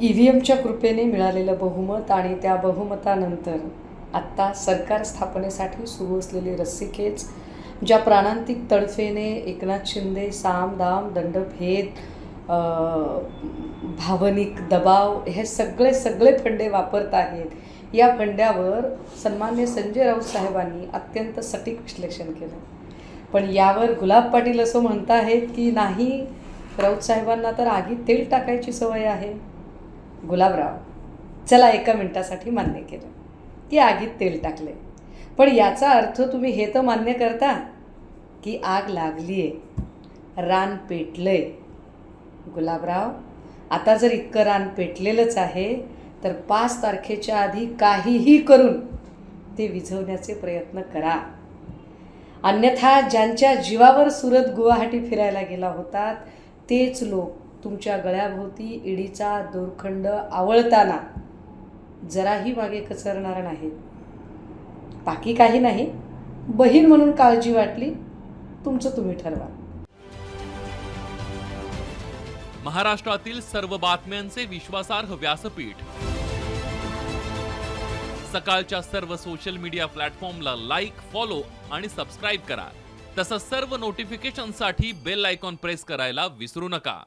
E V एमच्या कृपेने मिळालेलं बहुमत आणि त्या बहुमतानंतर आत्ता सरकार स्थापनेसाठी सुरू असलेली रस्सीखेच ज्या प्राणांतिक तडफेने एकनाथ शिंदे साम दाम दंडभेद भावनिक दबाव हे सगळे सगळे फंडे वापरत आहेत. या फंड्यावर सन्मान्य संजय राऊत साहेबांनी अत्यंत सटीक विश्लेषण केलं. पण यावर गुलाब पाटील असं म्हणत आहेत की नाही राऊत साहेबांना तर आगीत तेल टाकायची सवय आहे. गुलाबराव चला एका मिनटासाठी मान्य केलं. की आगीत तेल टाकले. पण याचा अर्थ तुम्ही हे तर मान्य करता? की आग लागली आहे रान पेटलं आहे गुलाबराव आता जर इतकं रान पेटलेलंच आहे तर पाच तारखेच्या आधी काहीही करून ते विझवण्याचे प्रयत्न करा. अन्यथा ज्यांच्या जीवावर सुरत गुवाहाटी फिरायला गेला होतात तेच लोक तुमच्या गळ्याभोवती इडीचा दोरखंड आवळताना जराही मागे कचरणार नाही बाकी काही नाही. बहीण म्हणून काळजी वाटली तुमचं तुम्ही ठरवा. महाराष्ट्रातील सर्व बातम्यांचे विश्वासार्ह व्यासपीठ. सकाळच्या सर्व सोशल मीडिया प्लॅटफॉर्मला लाईक फॉलो आणि सबस्क्राईब करा. तसंच सर्व नोटिफिकेशनसाठी बेल आयकॉन प्रेस करायला विसरू नका.